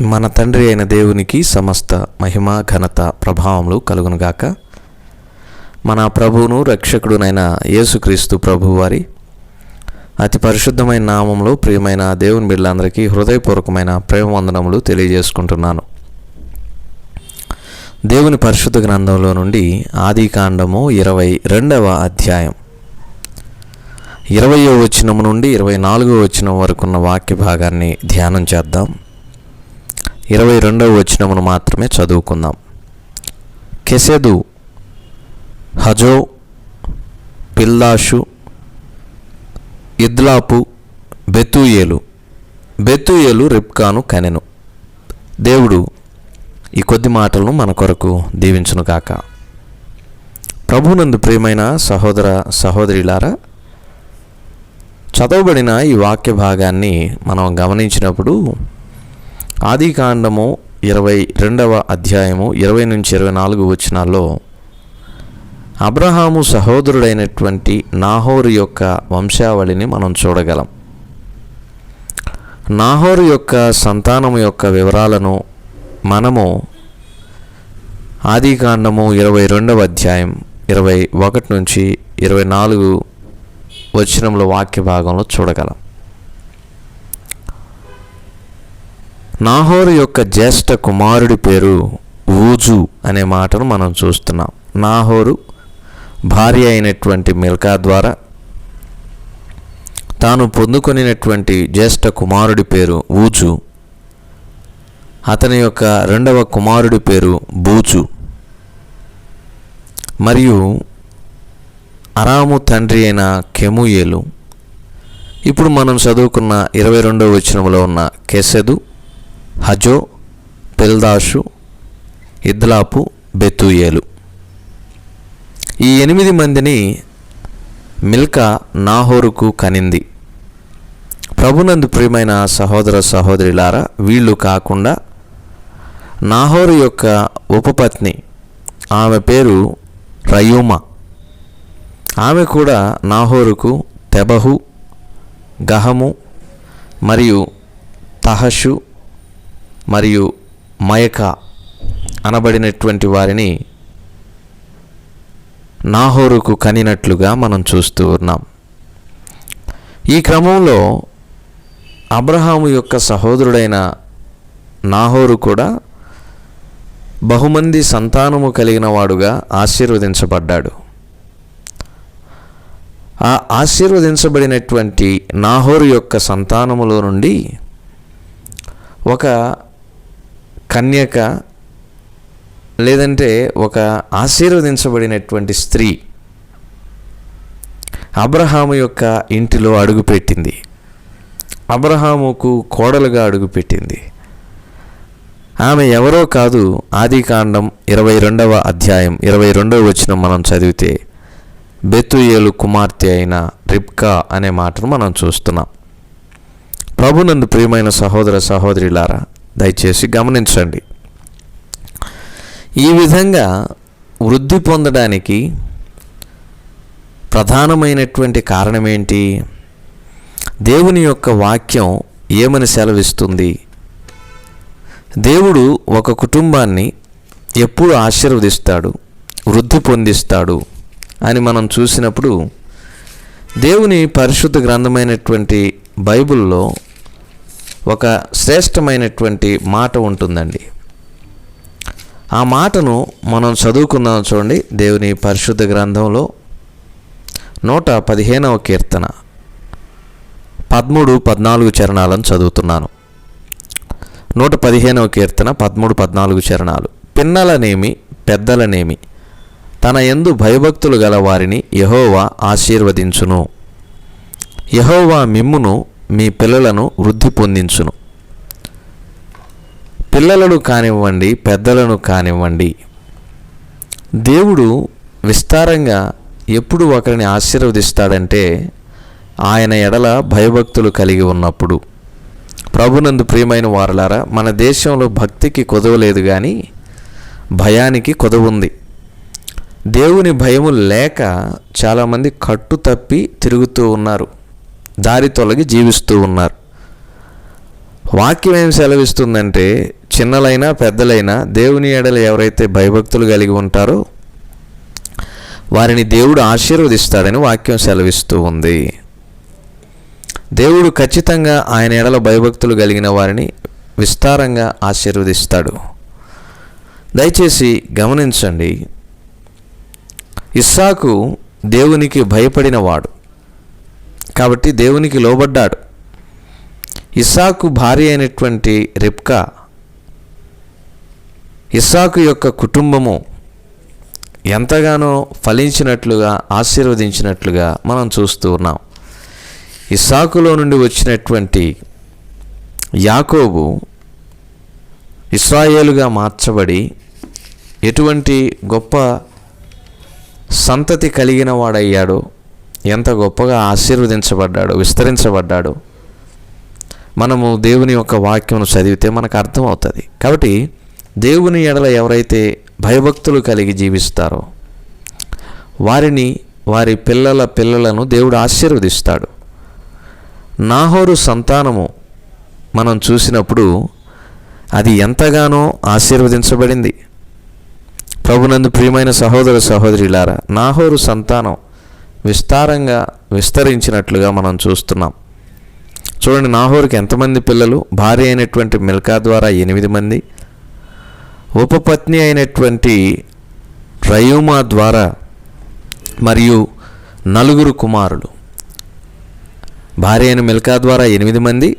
మన తండ్రి అయిన దేవునికి సమస్త మహిమ ఘనత ప్రభావములు కలుగునుగాక. మన ప్రభువును రక్షకుడునైన యేసుక్రీస్తు ప్రభువారి అతి పరిశుద్ధమైన నామంలో ప్రియమైన దేవుని బిడ్డలందరికీ హృదయపూర్వకమైన ప్రేమవందనములు తెలియజేసుకుంటున్నాను. దేవుని పరిశుద్ధ గ్రంథంలో నుండి ఆది కాండము ఇరవై రెండవ అధ్యాయం. ఇరవయో వచనము నుండి ఇరవై నాలుగో వచనం వరకున్న వాక్య భాగాన్ని ధ్యానం చేద్దాం. ఇరవై రెండవ వచనమును మాత్రమే చదువుకుందాం. కెసెదు హజో పిల్లాషు ఇద్లాపు బెతూయేలు. బెతుయేలు రిబ్కాను కనెను. దేవుడు ఈ కొద్ది మాటలను మన కొరకు దీవించును కాక ప్రభునందు ప్రియమైన సహోదర సహోదరిలారా చదవబడిన ఈ వాక్య భాగాన్ని మనం గమనించినప్పుడు ఆది కాండము ఇరవై రెండవ అధ్యాయము ఇరవై నుంచి ఇరవై నాలుగు వచనాల్లో అబ్రహాము సహోదరుడైనటువంటి నాహోరు యొక్క వంశావళిని మనం చూడగలం. నాహోరు యొక్క సంతానం యొక్క వివరాలను మనము ఆది కాండము ఇరవై రెండవ అధ్యాయం ఇరవై ఒకటి నుంచి ఇరవై నాలుగు వచనంలో వాక్య భాగంలో చూడగలం. నాహోరు యొక్క జ్యేష్ఠ కుమారుడి పేరు ఊజు అనే మాటను మనం చూస్తున్నాం. నాహోరు భార్య అయినటువంటి మిల్కా ద్వారా తాను పొందుకొనినటువంటి జ్యేష్ఠ కుమారుడి పేరు ఊజు. అతని యొక్క రెండవ కుమారుడి పేరు బూజు. మరియు అరాము తండ్రి అయిన కెముయేలు. ఇప్పుడు మనం చదువుకున్న ఇరవై రెండవ వచనంలో ఉన్న కెసెదు హజో పెల్దాషు ఇద్లాపు బెతుయేలు. ఈ ఎనిమిది మందిని మిల్కా నాహోరుకు కనింది. ప్రభునందు ప్రియమైన సహోదర సహోదరులారా వీళ్ళు కాకుండా నాహోరు యొక్క ఉపపత్ని ఆమె పేరు రయూమ. ఆమె కూడా నాహోరుకు తెబహు గహము మరియు తహషు మరియు మయక అనబడినటువంటి వారిని నాహోరుకు కనినట్లుగా మనం చూస్తూ ఉన్నాం. ఈ క్రమంలో అబ్రహాము యొక్క సహోదరుడైన నాహోరు కూడా బహుమంది సంతానము కలిగిన వాడుగా ఆశీర్వదించబడ్డాడు. ఆ ఆశీర్వదించబడినటువంటి నాహోరు యొక్క సంతానములో నుండి ఒక కన్యక లేదంటే ఒక ఆశీర్వదించబడినటువంటి స్త్రీ అబ్రహాము యొక్క ఇంటిలో అడుగుపెట్టింది. అబ్రహాముకు కోడలుగా అడుగుపెట్టింది. ఆమె ఎవరో కాదు ఆది కాండం ఇరవై రెండవ అధ్యాయం ఇరవై రెండవ వచ్చిన మనం చదివితే బెత్తుయేలు కుమార్తె అయిన రిబ్కా అనే మాటను మనం చూస్తున్నాం. ప్రభునందు ప్రియమైన సహోదర సహోదరిలారా దయచేసి గమనించండి. ఈ విధంగా వృద్ధి పొందడానికి ప్రధానమైనటువంటి కారణం ఏంటి దేవుని యొక్క వాక్యం ఏమని సెలవిస్తుంది? దేవుడు ఒక కుటుంబాన్ని ఎప్పుడు ఆశీర్వదిస్తాడు వృద్ధి పొందిస్తాడు అని మనం చూసినప్పుడు దేవుని పరిశుద్ధ గ్రంథమైనటువంటి బైబిల్లో ఒక శ్రేష్టమైనటువంటి మాట ఉంటుందండి. ఆ మాటను మనం చదువుకుందాం చూడండి. దేవుని పరిశుద్ధ గ్రంథంలో నూట పదిహేనవ కీర్తన. పదమూడు పద్నాలుగు చరణాలను చదువుతున్నాను. నూట పదిహేనవ కీర్తన పదమూడు పద్నాలుగు చరణాలు. పిన్నలనేమి పెద్దలనేమి తన ఎందు భయభక్తులు గల వారిని యహోవా ఆశీర్వదించును. యహోవా మిమ్మును మీ పిల్లలను వృద్ధి పొందించును. పిల్లలను కానివ్వండి పెద్దలను కానివ్వండి. దేవుడు విస్తారంగా ఎప్పుడు ఒకరిని ఆశీర్వదిస్తాడంటే ఆయన ఎడల భయభక్తులు కలిగి ఉన్నప్పుడు. ప్రభునందు ప్రియమైన వారలారా మన దేశంలో భక్తికి కొదవలేదు కానీ భయానికి కొదవుంది దేవుని భయము లేక చాలామంది కట్టు తప్పి తిరుగుతూ ఉన్నారు. దారి తొలగి జీవిస్తూ ఉన్నారు. వాక్యం ఏం సెలవిస్తుందంటే చిన్నలైనా పెద్దలైనా దేవుని ఎడలు ఎవరైతే భయభక్తులు కలిగి ఉంటారో వారిని దేవుడు ఆశీర్వదిస్తాడని వాక్యం సెలవిస్తూ ఉంది. దేవుడు ఖచ్చితంగా ఆయన ఎడల భయభక్తులు కలిగిన వారిని విస్తారంగా ఆశీర్వదిస్తాడు. దయచేసి గమనించండి ఇస్సాకు దేవునికి భయపడినవాడు కాబట్టి దేవునికి లోబడ్డాడు. ఇస్సాకు భార్య అయినటువంటి రిప్కా ఇస్సాకు యొక్క కుటుంబము ఎంతగానో ఫలించినట్లుగా ఆశీర్వదించినట్లుగా మనం చూస్తూ ఉన్నాం. ఇస్సాకులో నుండి వచ్చినటువంటి యాకోబు ఇస్రాయేలుగా మార్చబడి ఎటువంటి గొప్ప సంతతి కలిగిన వాడయ్యాడో ఎంత గొప్పగా ఆశీర్వదించబడ్డాడో విస్తరించబడ్డాడో. మనము దేవుని యొక్క వాక్యం చదివితే మనకు అర్థమవుతుంది. కాబట్టి దేవుని ఎడల ఎవరైతే భయభక్తులు కలిగి జీవిస్తారో వారిని వారి పిల్లల పిల్లలను దేవుడు ఆశీర్వదిస్తాడు. నాహోరు సంతానము మనం చూసినప్పుడు అది ఎంతగానో ఆశీర్వదించబడింది. ప్రభునందు ప్రియమైన సహోదర సహోదరులారా నాహోరు సంతానం విస్తారంగా విస్తరించినట్లుగా మనం చూస్తున్నాం. చూడండి నాహోరుకి ఎంతమంది పిల్లలు? భార్య అయినటువంటి మిల్కా ద్వారా ఎనిమిది మంది. ఉపపత్ని అయినటువంటి రయూమా ద్వారా మరియు నలుగురు కుమారులు. భార్య అయిన మిల్కా ద్వారా ఎనిమిది మంది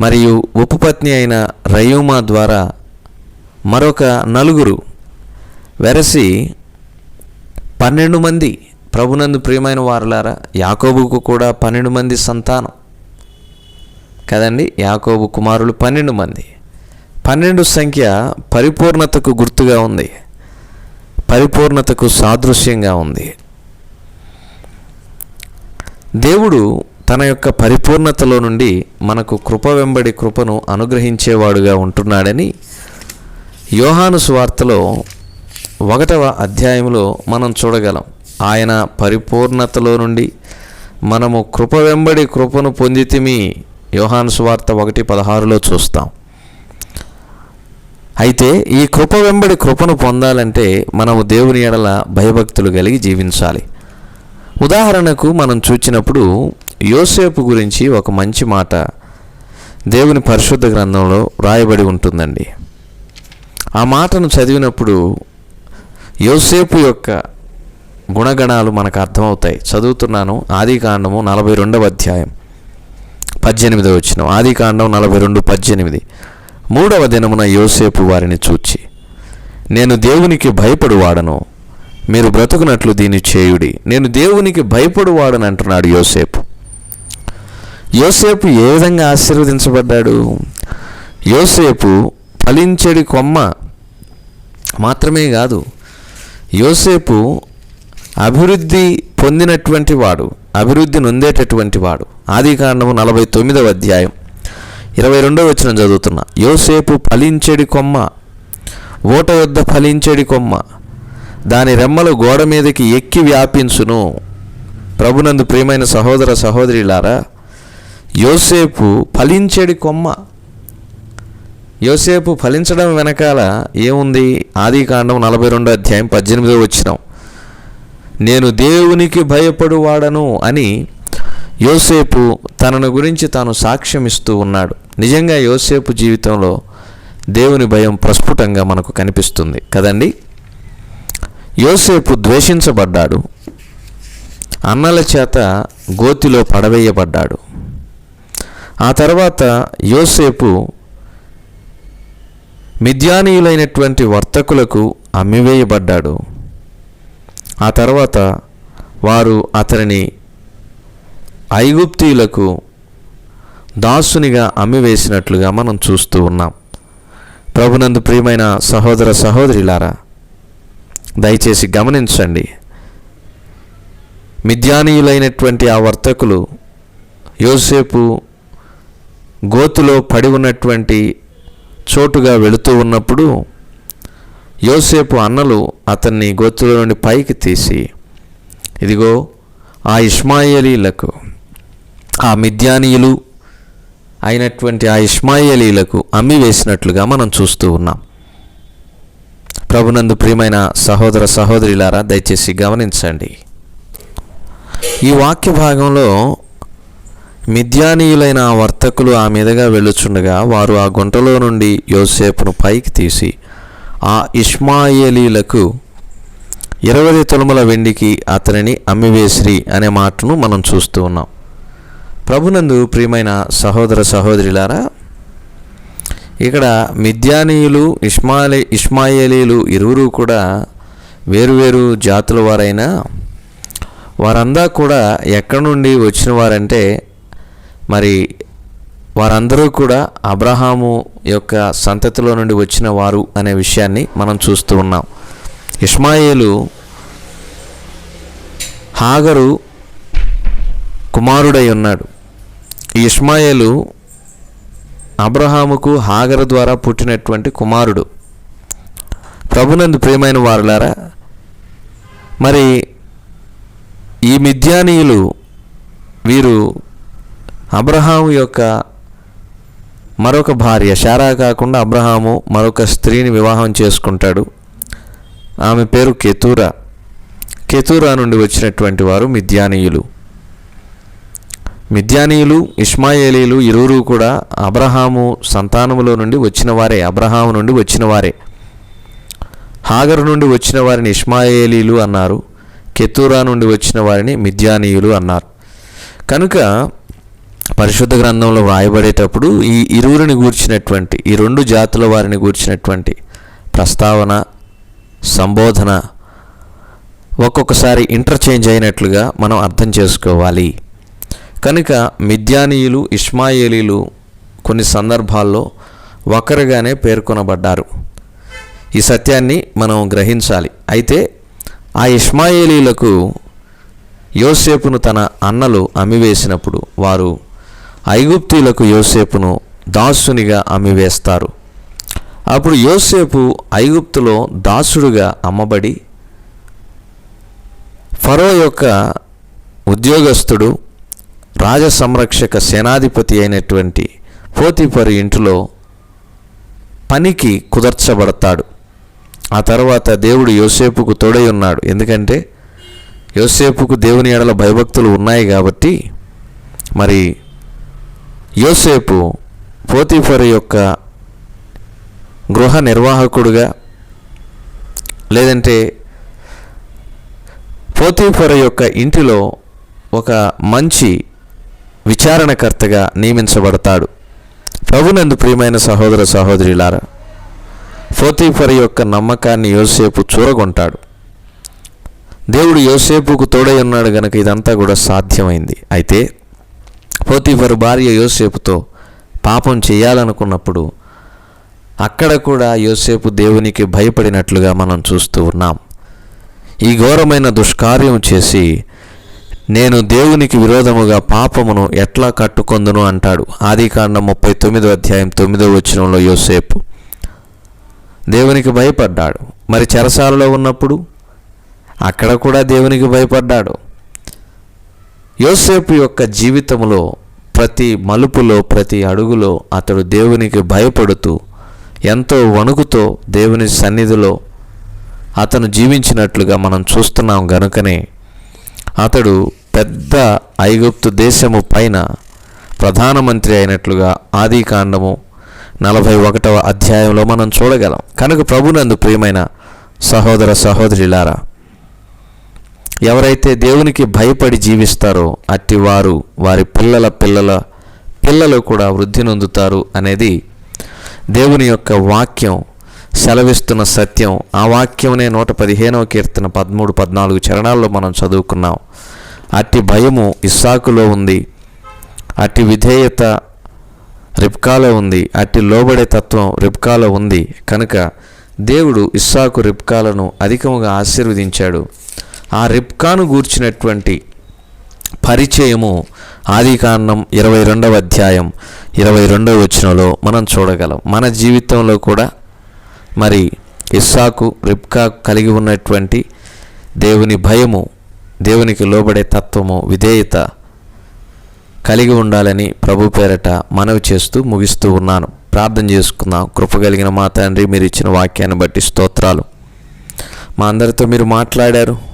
మరియు ఉపపత్ని అయిన రయూమా ద్వారా మరొక నలుగురు. వెరసి పన్నెండు మంది. ప్రభునందు ప్రియమైన వారులారా యాకోబుకు కూడా పన్నెండు మంది సంతానం. కదండి? యాకోబు కుమారులు పన్నెండు మంది. పన్నెండు సంఖ్య పరిపూర్ణతకు గుర్తుగా ఉంది. పరిపూర్ణతకు సాదృశ్యంగా ఉంది. దేవుడు తన యొక్క పరిపూర్ణతలో నుండి మనకు కృప వెంబడి కృపను అనుగ్రహించేవాడుగా ఉంటున్నాడని యోహాను స్వార్తలో ఒకటవ అధ్యాయంలో మనం చూడగలం. ఆయన పరిపూర్ణతలో నుండి మనము కృప వెంబడి కృపను పొందితిమి. యోహాను సువార్త ఒకటి పదహారులో చూస్తాం. అయితే ఈ కృప వెంబడి కృపను పొందాలంటే మనము దేవుని ఎడల భయభక్తులు కలిగి జీవించాలి. ఉదాహరణకు మనం చూచినప్పుడు యోసేపు గురించి ఒక మంచి మాట దేవుని పరిశుద్ధ గ్రంథంలో రాయబడి ఉంటుందండి. ఆ మాటను చదివినప్పుడు యోసేపు యొక్క గుణగణాలు మనకు అర్థమవుతాయి. చదువుతున్నాను ఆది కాండము నలభై రెండవ అధ్యాయం. పద్దెనిమిదవ వచ్చిన ఆది కాండం నలభై రెండు పద్దెనిమిది. మూడవ దినమున యోసేపు వారిని చూచి నేను దేవునికి భయపడువాడను మీరు బ్రతుకున్నట్లు దీన్ని చేయుడి. నేను దేవునికి భయపడువాడని అంటున్నాడు యోసేపు. యోసేపు ఏ విధంగా ఆశీర్వదించబడ్డాడు? యోసేపు ఫలించడి కొమ్మ మాత్రమే కాదు యోసేపు అభివృద్ధి పొందినటువంటి వాడు అభివృద్ధి నొందేటటువంటి వాడు. ఆది కాండము నలభై తొమ్మిదవ అధ్యాయం. ఇరవై రెండవ వచ్చిన చదువుతున్నా. యోసేపు ఫలించెడి కొమ్మ ఓట యొద్ద ఫలించెడి కొమ్మ దాని రెమ్మలు గోడ మీదకి ఎక్కి వ్యాపించును. ప్రభునందు ప్రియమైన సహోదర సహోదరిలారా యోసేపు ఫలించెడి కొమ్మ. యోసేపు ఫలించడం వెనకాల ఏముంది? ఆది కాండం నలభై రెండో అధ్యాయం పద్దెనిమిదో వచ్చినాం నేను దేవునికి భయపడువాడను అని యోసేపు తనను గురించి తాను సాక్ష్యం ఇస్తూ ఉన్నాడు. నిజంగా యోసేపు జీవితంలో దేవుని భయం ప్రస్ఫుటంగా మనకు కనిపిస్తుంది కదండి? యోసేపు ద్వేషించబడ్డాడు. అన్నల చేత గోతిలో పడవేయబడ్డాడు. ఆ తర్వాత యోసేపు మిద్యానీయులైనటువంటి వర్తకులకు అమ్మివేయబడ్డాడు. ఆ తర్వాత వారు అతనిని ఐగుప్తీయులకు దాసునిగా అమ్మివేసినట్లుగా మనం చూస్తూ ఉన్నాం. ప్రభునందు ప్రియమైన సహోదర సహోదరిలారా దయచేసి గమనించండి. మిద్యానీయులైనటువంటి ఆ వర్తకులు యోసేపు గోతులో పడి ఉన్నటువంటి చోటుగా వెళుతూ ఉన్నప్పుడు యోసేపు అన్నలు అతన్ని గోతులో నుండి పైకి తీసి ఇదిగో ఆ ఇష్మాయేలీలకు ఆ మిద్యానీయులు అయినటువంటి ఆ ఇస్మాయిలీలకు అమ్మి వేసినట్లుగా మనం చూస్తూ ఉన్నాం. ప్రభునందు ప్రియమైన సహోదర సహోదరిలారా దయచేసి గమనించండి. ఈ వాక్య భాగంలో మిద్యానీయులైన ఆ వర్తకులు ఆ మీదుగా వెళ్ళుచుండగా వారు ఆ గుంటలో నుండి యోసేపును పైకి తీసి ఆ ఇస్మాయేలీలకు ఇరవై తులముల వెండికి అతనిని అమ్మివేసిరి అనే మాటను మనం చూస్తూ ఉన్నాం. ప్రభునందు ప్రియమైన సహోదర సహోదరులారా ఇక్కడ మిద్యానీయులు ఇస్మాయిలీ ఇస్మాయేలీలు ఇరువురు కూడా వేరువేరు జాతుల వారైనా వారందా కూడా ఎక్కడి నుండి వచ్చిన వారంటే మరి వారందరూ కూడా అబ్రహాము యొక్క సంతతిలో నుండి వచ్చిన వారు అనే విషయాన్ని మనం చూస్తూ ఉన్నాం. ఇస్మాయేలు హాగరు కుమారుడై ఉన్నాడు. ఈ ఇస్మాయేలు అబ్రహాముకు హాగరు ద్వారా పుట్టినటువంటి కుమారుడు. ప్రభునందు ప్రియమైన వారులారా మరి ఈ మిథ్యానీయులు వీరు అబ్రహాము యొక్క మరొక భార్య శారా కాకుండా అబ్రహాము మరొక స్త్రీని వివాహం చేసుకుంటాడు. ఆమె పేరు కెతూరా. కెతూరా నుండి వచ్చినటువంటి వారు మిద్యానీయులు. మిద్యానీయులు ఇస్మాయేలీలు ఇరువురు కూడా అబ్రహాము సంతానములో నుండి వచ్చిన వారే అబ్రహాము నుండి వచ్చిన వారే హాగరు నుండి వచ్చిన వారిని ఇస్మాయేలీలు అన్నారు. కెతూరా నుండి వచ్చిన వారిని మిద్యానీయులు అన్నారు. కనుక పరిశుద్ధ గ్రంథంలో వ్రాయబడేటప్పుడు ఈ ఇరువురిని గూర్చినటువంటి ఈ రెండు జాతుల వారిని గూర్చినటువంటి ప్రస్తావన సంబోధన ఒక్కొక్కసారి ఇంటర్చేంజ్ అయినట్లుగా మనం అర్థం చేసుకోవాలి. కనుక మిద్యానీయులు ఇస్మాయేలీలు కొన్ని సందర్భాల్లో ఒకరుగానే పేర్కొనబడ్డారు. ఈ సత్యాన్ని మనం గ్రహించాలి. అయితే ఆ ఇస్మాయేలీలకు యోసేపును తన అన్నలు అమ్మివేసినప్పుడు వారు ఐగుప్తీలకు యోసేపును దాసునిగా అమ్మివేస్తారు. అప్పుడు యోసేపు ఐగుప్తులో దాసుడుగా అమ్మబడి ఫరో యొక్క ఉద్యోగస్తుడు రాజ సంరక్షక సేనాధిపతి అయినటువంటి పోతిపరి ఇంటిలో పనికి కుదర్చబడతాడు. ఆ తర్వాత దేవుడు యోసేపుకు తోడై ఉన్నాడు. ఎందుకంటే యోసేపుకు దేవుని ఎడల భయభక్తులు ఉన్నాయి కాబట్టి మరి యోసేపు పోతిఫర్ యొక్క గృహ నిర్వాహకుడుగా లేదంటే పోతీఫర యొక్క ఇంటిలో ఒక మంచి విచారణకర్తగా నియమించబడతాడు. ప్రభునందు ప్రియమైన సహోదర సహోదరులారా పోతీఫర్ యొక్క నమ్మకాన్ని యోసేపు చూరగొంటాడు. దేవుడు యోసేపుకు తోడై ఉన్నాడు గనక ఇదంతా కూడా సాధ్యమైంది. అయితే పోతీఫర్ భార్య యోసేపుతో పాపం చేయాలనుకున్నప్పుడు అక్కడ కూడా యోసేపు దేవునికి భయపడినట్లుగా మనం చూస్తూ ఉన్నాం. ఈ ఘోరమైన దుష్కార్యం చేసి నేను దేవునికి విరోధముగా పాపమును ఎట్లా కట్టుకొందును అంటాడు. ఆదికాండం ముప్పై తొమ్మిదో అధ్యాయం తొమ్మిదో వచనంలో యోసేపు దేవునికి భయపడ్డాడు. మరి చెరసాలలో ఉన్నప్పుడు అక్కడ కూడా దేవునికి భయపడ్డాడు. యోసేపు యొక్క జీవితంలో ప్రతి మలుపులో ప్రతి అడుగులో అతడు దేవునికి భయపడుతూ ఎంతో వణుకుతో దేవుని సన్నిధిలో అతను జీవించినట్లుగా మనం చూస్తున్నాం గనుకనే అతడు పెద్ద ఐగుప్తు దేశము పైన ప్రధానమంత్రి అయినట్లుగా ఆది కాండము నలభై ఒకటవ అధ్యాయంలో మనం చూడగలం. కనుక ప్రభునందు ప్రియమైన సహోదర సహోదరిలారా ఎవరైతే దేవునికి భయపడి జీవిస్తారో అట్టి వారు వారి పిల్లల పిల్లల పిల్లలు కూడా వృద్ధి నొందుతారు అనేది దేవుని యొక్క వాక్యం సెలవిస్తున్న సత్యం. ఆ వాక్యంనే నూట పదిహేనవ కీర్తన పదమూడు పద్నాలుగు చరణాల్లో మనం చదువుకున్నాం. అట్టి భయము ఇస్సాకులో ఉంది. అట్టి విధేయత రిప్కాలో ఉంది. అట్టి లోబడే తత్వం రిప్కాలో ఉంది. కనుక దేవుడు ఇస్సాకు రిప్కాలను అధికముగా ఆశీర్వదించాడు. ఆ రిప్కాను గూర్చినటువంటి పరిచయము ఆదికాండం ఇరవై రెండవ అధ్యాయం ఇరవై రెండవ వచనంలో మనం చూడగలం. మన జీవితంలో కూడా మరి ఇస్సాకు రిప్కా కలిగి ఉన్నటువంటి దేవుని భయము దేవునికి లోబడే తత్వము విధేయత కలిగి ఉండాలని ప్రభు పేరట మనవి చేస్తూ ముగిస్తూ ఉన్నాను. ప్రార్థన చేసుకుందాం. కృప కలిగిన మా తండ్రి మీరు ఇచ్చిన వాక్యాన్ని బట్టి స్తోత్రాలు. మా అందరితో మీరు మాట్లాడారు.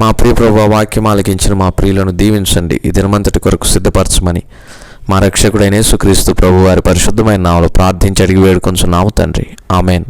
మా ప్రియ ప్రభు వాక్యం ఆలకించిన మా ప్రియులను దీవించండి. ఈ దినమంతటి కొరకు సిద్ధపరచమని మా రక్షకుడైన యేసుక్రీస్తు ప్రభు వారి పరిశుద్ధమైన నామలో ప్రార్థించి అడిగి వేడుకొంచున్నాము తండ్రి. ఆమెన్.